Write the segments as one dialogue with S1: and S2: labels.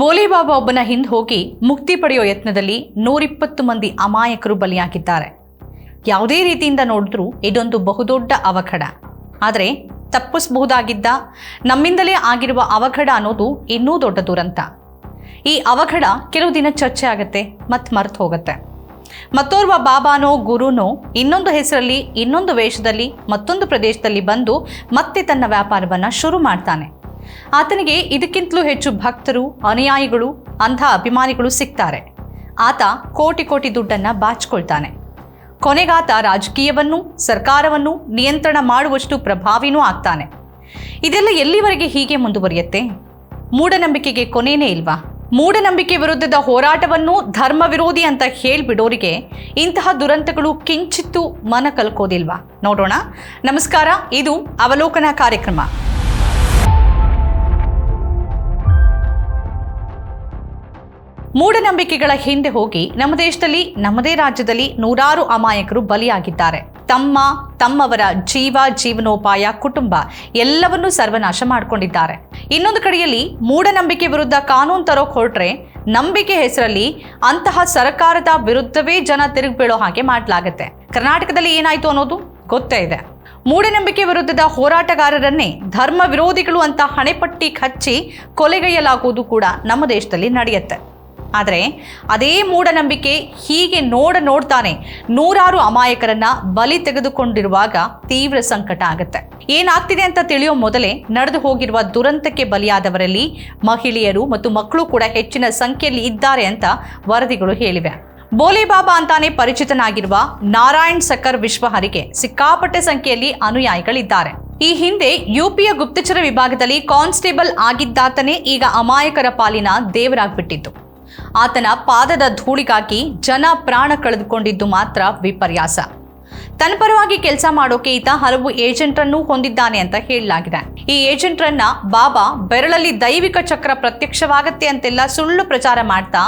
S1: ಬೋಲಿಬಾಬಾ ಒಬ್ಬನ ಹಿಂದೆ ಹೋಗಿ ಮುಕ್ತಿ ಪಡೆಯೋ ಯತ್ನದಲ್ಲಿ ನೂರಿಪ್ಪತ್ತು ಮಂದಿ ಅಮಾಯಕರು ಬಲಿಯಾಗಿದ್ದಾರೆ. ಯಾವುದೇ ರೀತಿಯಿಂದ ನೋಡಿದ್ರೂ ಇದೊಂದು ಬಹುದೊಡ್ಡ ಅವಘಡ. ಆದರೆ ತಪ್ಪಿಸಬಹುದಾಗಿದ್ದ, ನಮ್ಮಿಂದಲೇ ಆಗಿರುವ ಅವಘಡ ಅನ್ನೋದು ಇನ್ನೂ ದೊಡ್ಡ ದುರಂತ. ಈ ಅವಘಡ ಕೆಲವು ದಿನ ಚರ್ಚೆ ಆಗುತ್ತೆ, ಮತ್ತೆ ಮರೆತು ಹೋಗುತ್ತೆ. ಮತ್ತೋರ್ವ ಬಾಬಾನೋ, ಗುರುನೋ ಇನ್ನೊಂದು ಹೆಸರಲ್ಲಿ ಇನ್ನೊಂದು ವೇಷದಲ್ಲಿ ಮತ್ತೊಂದು ಪ್ರದೇಶದಲ್ಲಿ ಬಂದು ಮತ್ತೆ ತನ್ನ ವ್ಯಾಪಾರವನ್ನು ಶುರು ಮಾಡ್ತಾನೆ. ಆತನಿಗೆ ಇದಕ್ಕಿಂತಲೂ ಹೆಚ್ಚು ಭಕ್ತರು, ಅನುಯಾಯಿಗಳು, ಅಂಥ ಅಭಿಮಾನಿಗಳು ಸಿಗ್ತಾರೆ. ಆತ ಕೋಟಿ ಕೋಟಿ ದುಡ್ಡನ್ನು ಬಾಚಿಕೊಳ್ತಾನೆ. ಕೊನೆಗಾತ ರಾಜಕೀಯವನ್ನು, ಸರ್ಕಾರವನ್ನು ನಿಯಂತ್ರಣ ಮಾಡುವಷ್ಟು ಪ್ರಭಾವಿನೂ ಆಗ್ತಾನೆ. ಇದೆಲ್ಲ ಎಲ್ಲಿವರೆಗೆ ಹೀಗೆ ಮುಂದುವರಿಯುತ್ತೆ? ಮೂಢನಂಬಿಕೆಗೆ ಕೊನೆಯೇ ಇಲ್ವಾ? ಮೂಢನಂಬಿಕೆ ವಿರುದ್ಧದ ಹೋರಾಟವನ್ನು ಧರ್ಮ ವಿರೋಧಿ ಅಂತ ಹೇಳ್ಬಿಡೋರಿಗೆ ಇಂತಹ ದುರಂತಗಳು ಕಿಂಚಿತ್ತು ಮನ ಕಲ್ಕೋದಿಲ್ವಾ? ನೋಡೋಣ. ನಮಸ್ಕಾರ, ಇದು ಅವಲೋಕನ ಕಾರ್ಯಕ್ರಮ. ಮೂಢನಂಬಿಕೆಗಳ ಹಿಂದೆ ಹೋಗಿ ನಮ್ಮ ದೇಶದಲ್ಲಿ, ನಮ್ಮದೇ ರಾಜ್ಯದಲ್ಲಿ ನೂರಾರು ಅಮಾಯಕರು ಬಲಿಯಾಗಿದ್ದಾರೆ. ತಮ್ಮ, ತಮ್ಮವರ ಜೀವ, ಜೀವನೋಪಾಯ, ಕುಟುಂಬ ಎಲ್ಲವನ್ನೂ ಸರ್ವನಾಶ ಮಾಡಿಕೊಂಡಿದ್ದಾರೆ. ಇನ್ನೊಂದು ಕಡೆಯಲ್ಲಿ ಮೂಢನಂಬಿಕೆ ವಿರುದ್ಧ ಕಾನೂನು ತರೋಕ್ ಹೊರಟ್ರೆ ನಂಬಿಕೆ ಹೆಸರಲ್ಲಿ ಅಂತಹ ಸರ್ಕಾರದ ವಿರುದ್ಧವೇ ಜನ ತಿರುಗಿ ಬೀಳೋ ಹಾಗೆ ಮಾಡಲಾಗುತ್ತೆ. ಕರ್ನಾಟಕದಲ್ಲಿ ಏನಾಯ್ತು ಅನ್ನೋದು ಗೊತ್ತೇ ಇದೆ. ಮೂಢನಂಬಿಕೆ ವಿರುದ್ಧದ ಹೋರಾಟಗಾರರನ್ನೇ ಧರ್ಮ ವಿರೋಧಿಗಳು ಅಂತ ಹಣೆಪಟ್ಟಿ ಹಚ್ಚಿ ಕೊಲೆಗೈಯಲಾಗುವುದು ಕೂಡ ನಮ್ಮ ದೇಶದಲ್ಲಿ ನಡೆಯುತ್ತೆ. ಆದರೆ ಅದೇ ಮೂಢನಂಬಿಕೆ ಹೀಗೆ ನೋಡ ನೋಡ್ತಾನೆ ನೂರಾರು ಅಮಾಯಕರನ್ನ ಬಲಿ ತೆಗೆದುಕೊಂಡಿರುವಾಗ ತೀವ್ರ ಸಂಕಟ ಆಗುತ್ತೆ. ಏನಾಗ್ತಿದೆ ಅಂತ ತಿಳಿಯೋ ಮೊದಲೇ ನಡೆದು ಹೋಗಿರುವ ದುರಂತಕ್ಕೆ ಬಲಿಯಾದವರಲ್ಲಿ ಮಹಿಳೆಯರು ಮತ್ತು ಮಕ್ಕಳು ಕೂಡ ಹೆಚ್ಚಿನ ಸಂಖ್ಯೆಯಲ್ಲಿ ಇದ್ದಾರೆ ಅಂತ ವರದಿಗಳು ಹೇಳಿವೆ. ಬೋಲಿಬಾಬಾ ಅಂತಾನೆ ಪರಿಚಿತನಾಗಿರುವ ನಾರಾಯಣ್ ಸಕ್ಕರ್ ವಿಶ್ವಹರಿಗೆ ಸಿಕ್ಕಾಪಟ್ಟೆ ಸಂಖ್ಯೆಯಲ್ಲಿ ಅನುಯಾಯಿಗಳಿದ್ದಾರೆ. ಈ ಹಿಂದೆ ಯುಪಿಯ ಗುಪ್ತಚರ ವಿಭಾಗದಲ್ಲಿ ಕಾನ್ಸ್ಟೇಬಲ್ ಆಗಿದ್ದಾತನೇ ಈಗ ಅಮಾಯಕರ ಪಾಲಿನ ದೇವರಾಗ್ಬಿಟ್ಟಿತ್ತು ಆತನ ಪಾದದ ಧೂಳಿಗಾಗಿ ಜನ ಪ್ರಾಣ ಕಳೆದುಕೊಂಡಿದ್ದು ಮಾತ್ರ ವಿಪರ್ಯಾಸ. ತನ್ನ ಪರವಾಗಿ ಕೆಲಸ ಮಾಡೋಕೆ ಈತ ಹಲವು ಏಜೆಂಟ್ರನ್ನು ಹೊಂದಿದ್ದಾನೆ ಅಂತ ಹೇಳಲಾಗಿದೆ. ಈ ಏಜೆಂಟ್ರನ್ನ ಬಾಬಾ ಬೆರಳಲ್ಲಿ ದೈವಿಕ ಚಕ್ರ ಪ್ರತ್ಯಕ್ಷವಾಗತ್ತೆ ಅಂತೆಲ್ಲ ಸುಳ್ಳು ಪ್ರಚಾರ ಮಾಡ್ತಾ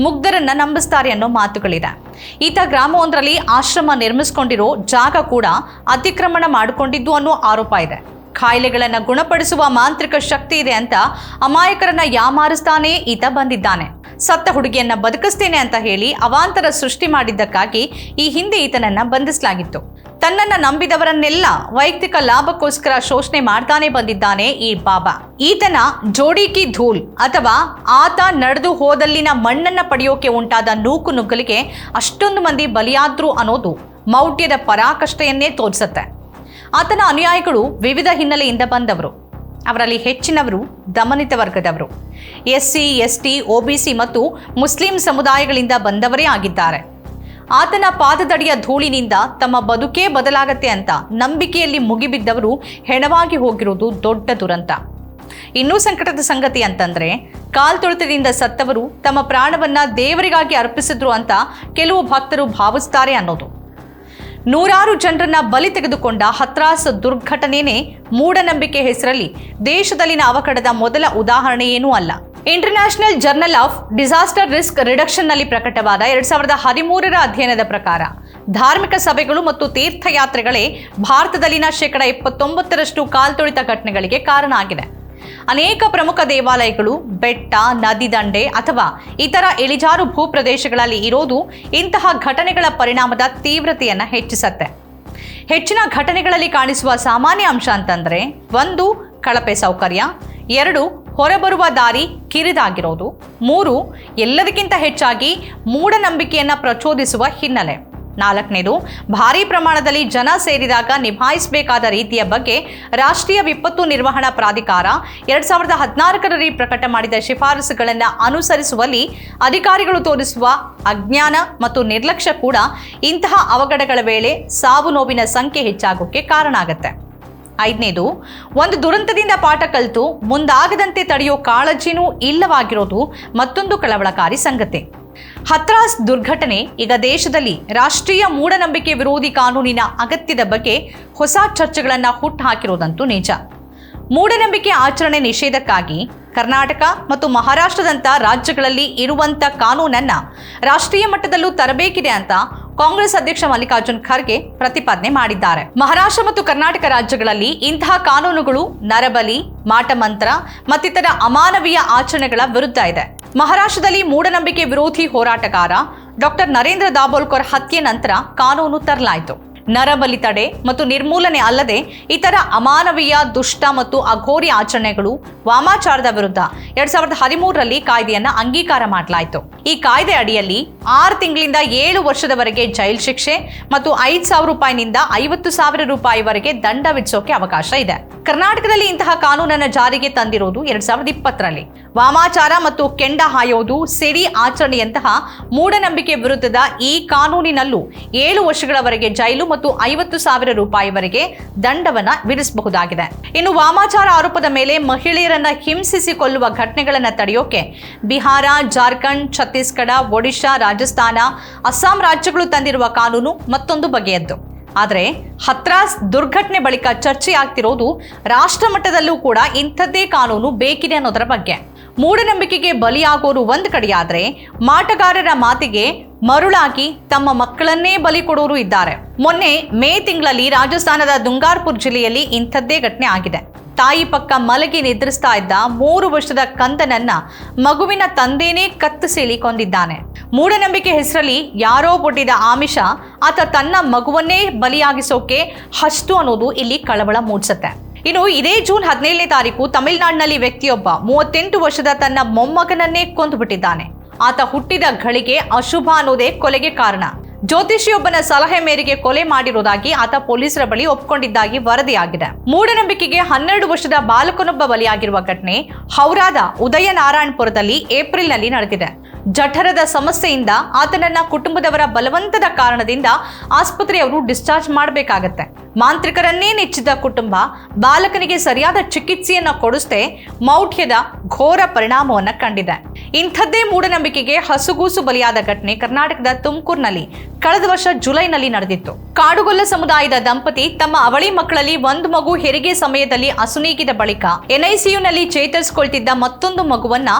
S1: ಮುಗ್ಧರನ್ನ ನಂಬಿಸ್ತಾರೆ ಅನ್ನೋ ಮಾತುಗಳಿದೆ. ಈತ ಗ್ರಾಮವೊಂದರಲ್ಲಿ ಆಶ್ರಮ ನಿರ್ಮಿಸಿಕೊಂಡಿರೋ ಜಾಗ ಕೂಡ ಅತಿಕ್ರಮಣ ಮಾಡಿಕೊಂಡಿದ್ದು ಅನ್ನೋ ಆರೋಪ ಇದೆ. ಕಾಯಿಲೆಗಳನ್ನು ಗುಣಪಡಿಸುವ ಮಾಂತ್ರಿಕ ಶಕ್ತಿ ಇದೆ ಅಂತ ಅಮಾಯಕರನ್ನ ಯಾಮಾರಿಸ್ತಾನೇ ಈತ ಬಂದಿದ್ದಾನೆ. ಸತ್ತ ಹುಡುಗಿಯನ್ನ ಬದುಕಿಸ್ತೇನೆ ಅಂತ ಹೇಳಿ ಅವಾಂತರ ಸೃಷ್ಟಿ ಮಾಡಿದ್ದಕ್ಕಾಗಿ ಈ ಹಿಂದೆ ಈತನನ್ನ ಬಂಧಿಸಲಾಗಿತ್ತು. ತನ್ನನ್ನ ನಂಬಿದವರನ್ನೆಲ್ಲ ವೈಯಕ್ತಿಕ ಲಾಭಕ್ಕೋಸ್ಕರ ಶೋಷಣೆ ಮಾಡ್ತಾನೆ ಬಂದಿದ್ದಾನೆ ಈ ಬಾಬಾ. ಈತನ ಜೋಡಿಕಿ ಧೂಲ್ ಅಥವಾ ಆತ ನಡೆದು ಹೋದಲ್ಲಿನ ಮಣ್ಣನ್ನ ಪಡೆಯೋಕೆ ಉಂಟಾದ ನೂಕು ನುಗ್ಗಲಿಗೆ ಅಷ್ಟೊಂದು ಮಂದಿ ಬಲಿಯಾದ್ರು ಅನ್ನೋದು ಮೌಢ್ಯದ ಪರಾಕಷ್ಟೆಯನ್ನೇ ತೋರಿಸುತ್ತೆ. ಆತನ ಅನುಯಾಯಿಗಳು ವಿವಿಧ ಹಿನ್ನೆಲೆಯಿಂದ ಬಂದವರು. ಅವರಲ್ಲಿ ಹೆಚ್ಚಿನವರು ದಮನಿತ ವರ್ಗದವರು. ಎಸ್ಸಿ, ಎಸ್ಟಿ, ಒಬಿಸಿ ಮತ್ತು ಮುಸ್ಲಿಂ ಸಮುದಾಯಗಳಿಂದ ಬಂದವರೇ ಆಗಿದ್ದಾರೆ. ಆತನ ಪಾದದಡಿಯ ಧೂಳಿನಿಂದ ತಮ್ಮ ಬದುಕೇ ಬದಲಾಗತ್ತೆ ಅಂತ ನಂಬಿಕೆಯಲ್ಲಿ ಮುಗಿಬಿದ್ದವರು ಹೆಣವಾಗಿ ಹೋಗಿರುವುದು ದೊಡ್ಡ ದುರಂತ. ಇನ್ನೂ ಸಂಕಟದ ಸಂಗತಿ ಅಂತಂದ್ರೆ ಕಾಲ್ತುಳಿತದಿಂದ ಸತ್ತವರು ತಮ್ಮ ಪ್ರಾಣವನ್ನ ದೇವರಿಗಾಗಿ ಅರ್ಪಿಸಿದ್ರು ಅಂತ ಕೆಲವು ಭಕ್ತರು ಭಾವಿಸ್ತಾರೆ ಅನ್ನೋದು. ನೂರಾರು ಜನರನ್ನ ಬಲಿ ತೆಗೆದುಕೊಂಡ ಹತ್ರಾಸ್ ದುರ್ಘಟನೆನೇ ಮೂಢನಂಬಿಕೆ ಹೆಸರಲ್ಲಿ ದೇಶದಲ್ಲಿನ ಅವಘಡದ ಮೊದಲ ಉದಾಹರಣೆಯೇನೂ ಅಲ್ಲ. International journal of disaster risk ರಿಡಕ್ಷನ್ನಲ್ಲಿ ಪ್ರಕಟವಾದ ಎರಡ್ ಸಾವಿರದ ಹದಿಮೂರರ ಅಧ್ಯಯನದ ಪ್ರಕಾರ, ಧಾರ್ಮಿಕ ಸಭೆಗಳು ಮತ್ತು ತೀರ್ಥಯಾತ್ರೆಗಳೇ ಭಾರತದಲ್ಲಿನ ಶೇಕಡ ಎಪ್ಪತ್ತೊಂಬತ್ತರಷ್ಟು ಕಾಲ್ತುಳಿತ ಘಟನೆಗಳಿಗೆ ಕಾರಣ ಆಗಿದೆ ಅನೇಕ ಪ್ರಮುಖ ದೇವಾಲಯಗಳು, ಬೆಟ್ಟ, ನದಿ ದಂಡೆ ಅಥವಾ ಇತರ ಇಳಿಜಾರು ಭೂಪ್ರದೇಶಗಳಲ್ಲಿ ಇರೋದು ಇಂತಹ ಘಟನೆಗಳ ಪರಿಣಾಮದ ತೀವ್ರತೆಯನ್ನು ಹೆಚ್ಚಿಸತ್ತೆ. ಹೆಚ್ಚಿನ ಘಟನೆಗಳಲ್ಲಿ ಕಾಣಿಸುವ ಸಾಮಾನ್ಯ ಅಂಶ ಅಂತಂದರೆ, ಒಂದು, ಕಳಪೆ ಸೌಕರ್ಯ, ಎರಡು, ಹೊರಬರುವ ದಾರಿ ಕಿರಿದಾಗಿರೋದು, ಮೂರು, ಎಲ್ಲದಕ್ಕಿಂತ ಹೆಚ್ಚಾಗಿ ಮೂಢನಂಬಿಕೆಯನ್ನು ಪ್ರಚೋದಿಸುವ ಹಿನ್ನೆಲೆ. ನಾಲ್ಕನೇದು, ಭಾರೀ ಪ್ರಮಾಣದಲ್ಲಿ ಜನ ಸೇರಿದಾಗ ನಿಭಾಯಿಸಬೇಕಾದ ರೀತಿಯ ಬಗ್ಗೆ ರಾಷ್ಟ್ರೀಯ ವಿಪತ್ತು ನಿರ್ವಹಣಾ ಪ್ರಾಧಿಕಾರ ಎರಡ್ ಸಾವಿರದ ಹದಿನಾಲ್ಕರಲ್ಲಿ ಪ್ರಕಟ ಮಾಡಿದ ಶಿಫಾರಸುಗಳನ್ನು ಅನುಸರಿಸುವಲ್ಲಿ ಅಧಿಕಾರಿಗಳು ತೋರಿಸುವ ಅಜ್ಞಾನ ಮತ್ತು ನಿರ್ಲಕ್ಷ್ಯ ಕೂಡ ಇಂತಹ ಅವಘಡಗಳ ವೇಳೆ ಸಾವು ನೋವಿನ ಸಂಖ್ಯೆ ಹೆಚ್ಚಾಗೋಕ್ಕೆ ಕಾರಣ ಆಗುತ್ತೆ. ಐದನೇದು, ಒಂದು ದುರಂತದಿಂದ ಪಾಠ ಕಲಿತು ಮುಂದಾಗದಂತೆ ತಡೆಯೋ ಕಾಳಜಿನೂ ಇಲ್ಲವಾಗಿರೋದು ಮತ್ತೊಂದು ಕಳವಳಕಾರಿ ಸಂಗತಿ. ಹತ್ರಾಸ್ ದುರ್ಘಟನೆ, ಈಗ ದೇಶದಲ್ಲಿ ರಾಷ್ಟ್ರೀಯ ಮೂಢನಂಬಿಕೆ ವಿರೋಧಿ ಕಾನೂನಿನ ಅಗತ್ಯದ ಬಗ್ಗೆ ಹೊಸ ಚರ್ಚೆಗಳನ್ನು ಹುಟ್ಟುಹಾಕಿರುವುದಂತೂ ನಿಜ. ಮೂಢನಂಬಿಕೆ ಆಚರಣೆ ನಿಷೇಧಕ್ಕಾಗಿ ಕರ್ನಾಟಕ ಮತ್ತು ಮಹಾರಾಷ್ಟ್ರದಂಥ ರಾಜ್ಯಗಳಲ್ಲಿ ಇರುವಂಥ ಕಾನೂನನ್ನ ರಾಷ್ಟ್ರೀಯ ಮಟ್ಟದಲ್ಲೂ ತರಬೇಕಿದೆ ಅಂತ ಕಾಂಗ್ರೆಸ್ ಅಧ್ಯಕ್ಷ ಮಲ್ಲಿಕಾರ್ಜುನ್ ಖರ್ಗೆ ಪ್ರತಿಪಾದನೆ ಮಾಡಿದ್ದಾರೆ. ಮಹಾರಾಷ್ಟ್ರ ಮತ್ತು ಕರ್ನಾಟಕ ರಾಜ್ಯಗಳಲ್ಲಿ ಇಂತಹ ಕಾನೂನುಗಳು ನರಬಲಿ, ಮಾಟಮಂತ್ರ ಮತ್ತಿತರ ಅಮಾನವೀಯ ಆಚರಣೆಗಳ ವಿರುದ್ಧ ಇದೆ. ಮಹಾರಾಷ್ಟ್ರದಲ್ಲಿ ಮೂಢನಂಬಿಕೆ ವಿರೋಧಿ ಹೋರಾಟಗಾರ ಡಾಕ್ಟರ್ ನರೇಂದ್ರ ದಾಬೋಲ್ಕರ್ ಹತ್ಯೆ ನಂತರ ಕಾನೂನು ತರಲಾಯಿತು. ನರಬಲಿ ತಡೆ ಮತ್ತು ನಿರ್ಮೂಲನೆ ಅಲ್ಲದೆ ಇತರ ಅಮಾನವೀಯ ದುಷ್ಟ ಮತ್ತು ಅಘೋರಿ ಆಚರಣೆಗಳು ವಾಮಾಚಾರದ ವಿರುದ್ಧ ಎರಡ್ ಸಾವಿರದ ಹದಿಮೂರರಲ್ಲಿ ಕಾಯ್ದೆಯನ್ನ ಅಂಗೀಕಾರ ಮಾಡಲಾಯಿತು. ಈ ಕಾಯ್ದೆ ಅಡಿಯಲ್ಲಿ ಆರು ತಿಂಗಳಿಂದ ಏಳು ವರ್ಷದವರೆಗೆ ಜೈಲು ಶಿಕ್ಷೆ ಮತ್ತು ಐದು ಸಾವಿರ ರೂಪಾಯಿನಿಂದ ಐವತ್ತು ಸಾವಿರ ರೂಪಾಯಿವರೆಗೆ ದಂಡ ವಿಧಿಸೋಕೆ ಅವಕಾಶ ಇದೆ. ಕರ್ನಾಟಕದಲ್ಲಿ ಇಂತಹ ಕಾನೂನನ್ನು ಜಾರಿಗೆ ತಂದಿರುವುದು ಎರಡ್ ಸಾವಿರದ ಇಪ್ಪತ್ತರಲ್ಲಿ. ವಾಮಾಚಾರ ಮತ್ತು ಕೆಂಡ ಹಾಯೋದು ಸಿಡಿ ಆಚರಣೆಯಂತಹ ಮೂಢನಂಬಿಕೆ ವಿರುದ್ಧದ ಈ ಕಾನೂನಿನಲ್ಲೂ ಏಳು ವರ್ಷಗಳವರೆಗೆ ಜೈಲು ಮತ್ತು ಐವತ್ತು ಸಾವಿರ ರೂಪಾಯಿವರೆಗೆ ದಂಡವನ್ನ ವಿಧಿಸಬಹುದಾಗಿದೆ. ಇನ್ನು ವಾಮಾಚಾರ ಆರೋಪದ ಮೇಲೆ ಮಹಿಳೆಯರನ್ನ ಹಿಂಸಿಸಿ ಕೊಲ್ಲುವ ಘಟನೆಗಳನ್ನು ತಡೆಯೋಕೆ ಬಿಹಾರ, ಜಾರ್ಖಂಡ್, ಛತ್ತೀಸ್ಗಢ, ಒಡಿಶಾ, ರಾಜಸ್ಥಾನ, ಅಸ್ಸಾಂ ರಾಜ್ಯಗಳು ತಂದಿರುವ ಕಾನೂನು ಮತ್ತೊಂದು ಬಗೆಯದ್ದು. ಆದರೆ ಹತ್ರಾಸ್ ದುರ್ಘಟನೆ ಬಳಿಕ ಚರ್ಚೆಯಾಗ್ತಿರೋದು ರಾಷ್ಟ್ರ ಮಟ್ಟದಲ್ಲೂ ಕೂಡ ಇಂಥದ್ದೇ ಕಾನೂನು ಬೇಕಿದೆ ಅನ್ನೋದರ ಬಗ್ಗೆ. ಮೂಢನಂಬಿಕೆಗೆ ಬಲಿಯಾಗೋರು ಒಂದು ಕಡೆಯಾದರೆ ಮಾಟಗಾರರ ಮಾತಿಗೆ ಮರುಳಾಗಿ ತಮ್ಮ ಮಕ್ಕಳನ್ನೇ ಬಲಿ ಕೊಡೋರು ಇದ್ದಾರೆ. ಮೊನ್ನೆ ಮೇ ತಿಂಗಳಲ್ಲಿ ರಾಜಸ್ಥಾನದ ದುಂಗಾರ್ಪುರ್ ಜಿಲ್ಲೆಯಲ್ಲಿ ಇಂಥದ್ದೇ ಘಟನೆ ಆಗಿದೆ. ತಾಯಿ ಪಕ್ಕ ಮಲಗಿ ನಿದ್ರಿಸ್ತಾ ಇದ್ದ ಮೂರು ವರ್ಷದ ಕಂದನನ್ನ ಮಗುವಿನ ತಂದೆನೇ ಕತ್ತರಿಸಿ ಕೊಂದಿದ್ದಾನೆ ಮೂಢನಂಬಿಕೆ ಹೆಸರಲ್ಲಿ ಯಾರೋ ಬೊಡ್ಡಿದ ಆಮಿಷ, ಆತ ತನ್ನ ಮಗುವನ್ನೇ ಬಲಿಯಾಗಿಸೋಕೆ ಹಷ್ಟು ಅನ್ನೋದು ಇಲ್ಲಿ ಕಳವಳ ಮೂಡಿಸುತ್ತೆ. ಇನ್ನು ಇದೇ ಜೂನ್ ಹದಿನೇಳನೇ ತಾರೀಕು ತಮಿಳುನಾಡಿನಲ್ಲಿ ವ್ಯಕ್ತಿಯೊಬ್ಬ ಮೂವತ್ತೆಂಟು ವರ್ಷದ ತನ್ನ ಮೊಮ್ಮಗನನ್ನೇ ಕೊಂದು ಬಿಟ್ಟಿದ್ದಾನೆ ಆತ ಹುಟ್ಟಿದ ಘಳಿಗೆ ಅಶುಭ ಅನ್ನೋದೇ ಕೊಲೆಗೆ ಕಾರಣ. ಜ್ಯೋತಿಷಿಯೊಬ್ಬನ ಸಲಹೆ ಮೇರೆಗೆ ಕೊಲೆ ಮಾಡಿರುವುದಾಗಿ ಆತ ಪೊಲೀಸರ ಬಳಿ ಒಪ್ಪಿಕೊಂಡಿದ್ದಾಗಿ ವರದಿಯಾಗಿದೆ. ಮೂಢನಂಬಿಕೆಗೆ ಹನ್ನೆರಡು ವರ್ಷದ ಬಾಲಕನೊಬ್ಬ ಬಲಿಯಾಗಿರುವ ಘಟನೆ ಹೌರಾದ ಉದಯ ನಾರಾಯಣಪುರದಲ್ಲಿ ಏಪ್ರಿಲ್ನಲ್ಲಿ ನಡೆದಿದೆ. ಜಠರದ ಸಮಸ್ಯೆಯಿಂದ ಆತನನ್ನ ಕುಟುಂಬದವರ ಬಲವಂತದ ಕಾರಣದಿಂದ ಆಸ್ಪತ್ರೆಯವರು ಡಿಸ್ಚಾರ್ಜ್ ಮಾಡಬೇಕಾಗತ್ತೆ. ಮಾಂತ್ರಿಕರನ್ನೇ ನೆಚ್ಚಿದ ಕುಟುಂಬ ಬಾಲಕನಿಗೆ ಸರಿಯಾದ ಚಿಕಿತ್ಸೆಯನ್ನ ಕೊಡಿಸದೆ ಮೌಢ್ಯದ ಘೋರ ಪರಿಣಾಮವನ್ನ ಕಂಡಿದೆ. ಇಂಥದ್ದೇ ಮೂಢನಂಬಿಕೆಗೆ ಹಸುಗೂಸು ಬಲಿಯಾದ ಘಟನೆ ಕರ್ನಾಟಕದ ತುಮಕೂರಿನಲ್ಲಿ ಕಳೆದ ವರ್ಷ ಜುಲೈನಲ್ಲಿ ನಡೆದಿತ್ತು. ಕಾಡುಗೊಲ್ಲ ಸಮುದಾಯದ ದಂಪತಿ ತಮ್ಮ ಅವಳಿ ಮಕ್ಕಳಲ್ಲಿ ಒಂದು ಮಗು ಹೆರಿಗೆ ಸಮಯದಲ್ಲಿ ಅಸುನೀಗಿದ ಬಳಿಕ ಎನ್ಐಸಿಯುನಲ್ಲಿ ಚೇತರಿಸಿಕೊಳ್ತಿದ್ದ ಮತ್ತೊಂದು ಮಗುವನ್ನ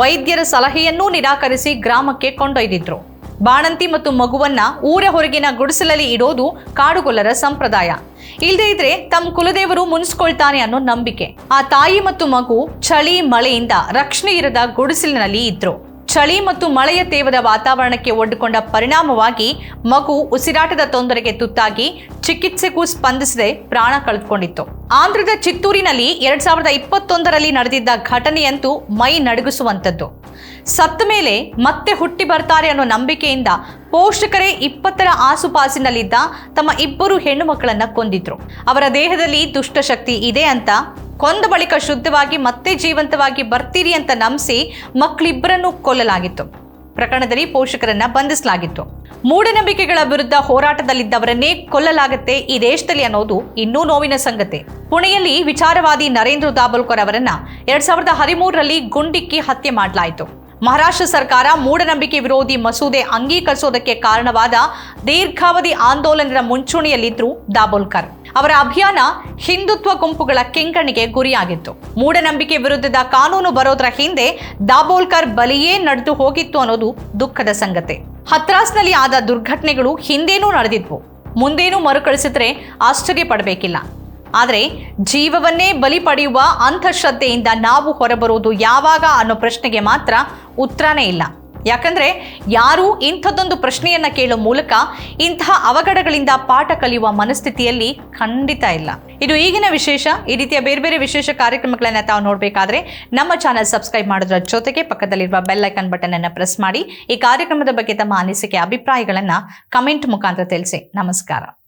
S1: ವೈದ್ಯರ ಸಲಹೆಯನ್ನೂ ನಿರಾಕರಿಸಿ ಗ್ರಾಮಕ್ಕೆ ಕೊಂಡೊಯ್ದಿದ್ರು. ಬಾಣಂತಿ ಮತ್ತು ಮಗುವನ್ನ ಊರ ಹೊರಗಿನ ಗುಡಿಸಲಲ್ಲಿ ಇಡೋದು ಕಾಡುಗೊಲ್ಲರ ಸಂಪ್ರದಾಯ. ಇಲ್ಲದೇ ಇದ್ರೆ ತಮ್ಮ ಕುಲದೇವರು ಮುನಿಸ್ಕೊಳ್ತಾನೆ ಅನ್ನೋ ನಂಬಿಕೆ. ಆ ತಾಯಿ ಮತ್ತು ಮಗು ಚಳಿ ಮಳೆಯಿಂದ ರಕ್ಷಣೆ ಇರದ ಗುಡಿಸಲಿನಲ್ಲಿ ಇದ್ರು. ಚಳಿ ಮತ್ತು ಮಳೆಯ ತೇವದ ವಾತಾವರಣಕ್ಕೆ ಒಡ್ಡಿಕೊಂಡ ಪರಿಣಾಮವಾಗಿ ಮಗು ಉಸಿರಾಟದ ತೊಂದರೆಗೆ ತುತ್ತಾಗಿ ಚಿಕಿತ್ಸೆಗೂ ಸ್ಪಂದಿಸದೆ ಪ್ರಾಣ ಕಳೆದುಕೊಂಡಿತ್ತು. ಆಂಧ್ರದ ಚಿತ್ತೂರಿನಲ್ಲಿ ಎರಡ್ ಸಾವಿರದ ಇಪ್ಪತ್ತೊಂದರಲ್ಲಿ ನಡೆದಿದ್ದ ಘಟನೆಯಂತೂ ಮೈ ನಡುಗಿಸುವಂಥದ್ದು. ಸತ್ತ ಮೇಲೆ ಮತ್ತೆ ಹುಟ್ಟಿ ಬರ್ತಾರೆ ಅನ್ನೋ ನಂಬಿಕೆಯಿಂದ ಪೋಷಕರೇ ಇಪ್ಪತ್ತರ ಆಸುಪಾಸಿನಲ್ಲಿದ್ದ ತಮ್ಮ ಇಬ್ಬರು ಹೆಣ್ಣು ಮಕ್ಕಳನ್ನ ಕೊಂದಿದ್ರು. ಅವರ ದೇಹದಲ್ಲಿ ದುಷ್ಟಶಕ್ತಿ ಇದೆ ಅಂತ ಕೊಂದ ಬಳಿಕ ಶುದ್ಧವಾಗಿ ಮತ್ತೆ ಜೀವಂತವಾಗಿ ಬರ್ತೀರಿ ಅಂತ ನಂಬಿಸಿ ಮಕ್ಕಳಿಬ್ಬರನ್ನು ಕೊಲ್ಲಲಾಗಿತ್ತು. ಪ್ರಕರಣದಲ್ಲಿ ಪೋಷಕರನ್ನ ಬಂಧಿಸಲಾಗಿತ್ತು. ಮೂಢನಂಬಿಕೆಗಳ ವಿರುದ್ಧ ಹೋರಾಟದಲ್ಲಿದ್ದವರನ್ನೇ ಕೊಲ್ಲಲಾಗುತ್ತೆ ಈ ದೇಶದಲ್ಲಿ ಅನ್ನೋದು ಇನ್ನೂ ನೋವಿನ ಸಂಗತಿ. ಪುಣೆಯಲ್ಲಿ ವಿಚಾರವಾದಿ ನರೇಂದ್ರ ದಾಬೋಲ್ಕರ್ ಅವರನ್ನ ಎರಡ್ ಸಾವಿರದ ಹದಿಮೂರರಲ್ಲಿ ಗುಂಡಿಕ್ಕಿ ಹತ್ಯೆ ಮಾಡಲಾಯಿತು. ಮಹಾರಾಷ್ಟ್ರ ಸರ್ಕಾರ ಮೂಢನಂಬಿಕೆ ವಿರೋಧಿ ಮಸೂದೆ ಅಂಗೀಕರಿಸೋದಕ್ಕೆ ಕಾರಣವಾದ ದೀರ್ಘಾವಧಿ ಆಂದೋಲನದ ಮುಂಚೂಣಿಯಲ್ಲಿದ್ದರು ದಾಬೋಲ್ಕರ್. ಅವರ ಅಭಿಯಾನ ಹಿಂದುತ್ವ ಗುಂಪುಗಳ ಕೆಂಗಣಿಗೆ ಗುರಿಯಾಗಿತ್ತು. ಮೂಢನಂಬಿಕೆ ವಿರುದ್ಧದ ಕಾನೂನು ಬರೋದ್ರ ಹಿಂದೆ ದಾಬೋಲ್ಕರ್ ಬಲಿಯೇ ನಡೆದು ಹೋಗಿತ್ತು ಅನ್ನೋದು ದುಃಖದ ಸಂಗತಿ. ಹತ್ರಾಸ್ನಲ್ಲಿ ಆದ ದುರ್ಘಟನೆಗಳು ಹಿಂದೇನೂ ನಡೆದಿದ್ವು. ಮುಂದೇನೂ ಮರುಕಳಿಸಿದ್ರೆ ಆಶ್ಚರ್ಯ ಪಡಬೇಕಿಲ್ಲ. ಆದರೆ ಜೀವವನ್ನೇ ಬಲಿ ಪಡೆಯುವ ಅಂಥಶ್ರದ್ಧೆಯಿಂದ ನಾವು ಹೊರಬರುವುದು ಯಾವಾಗ ಅನ್ನೋ ಪ್ರಶ್ನೆಗೆ ಮಾತ್ರ ಉತ್ತರನೇ ಇಲ್ಲ. ಯಾಕಂದ್ರೆ ಯಾರೂ ಇಂಥದ್ದೊಂದು ಪ್ರಶ್ನೆಯನ್ನ ಕೇಳೋ ಮೂಲಕ ಇಂತಹ ಅವಘಡಗಳಿಂದ ಪಾಠ ಕಲಿಯುವ ಮನಸ್ಥಿತಿಯಲ್ಲಿ ಖಂಡಿತ ಇಲ್ಲ. ಇದು ಈಗಿನ ವಿಶೇಷ, ಈ ರೀತಿಯ ಬೇರೆ ಬೇರೆ ವಿಶೇಷ ಕಾರ್ಯಕ್ರಮಗಳನ್ನ ತಾವು ನೋಡಬೇಕಾದ್ರೆ ನಮ್ಮ ಚಾನಲ್ ಸಬ್ಸ್ಕ್ರೈಬ್ ಮಾಡೋದ್ರ ಜೊತೆಗೆ ಪಕ್ಕದಲ್ಲಿರುವ ಬೆಲ್ ಐಕನ್ ಬಟನ್ ಅನ್ನು ಪ್ರೆಸ್ ಮಾಡಿ, ಈ ಕಾರ್ಯಕ್ರಮದ ಬಗ್ಗೆ ತಮ್ಮ ಅನಿಸಿಕೆ, ಅಭಿಪ್ರಾಯಗಳನ್ನ ಕಮೆಂಟ್ ಮುಖಾಂತರ ತಿಳಿಸಿ. ನಮಸ್ಕಾರ.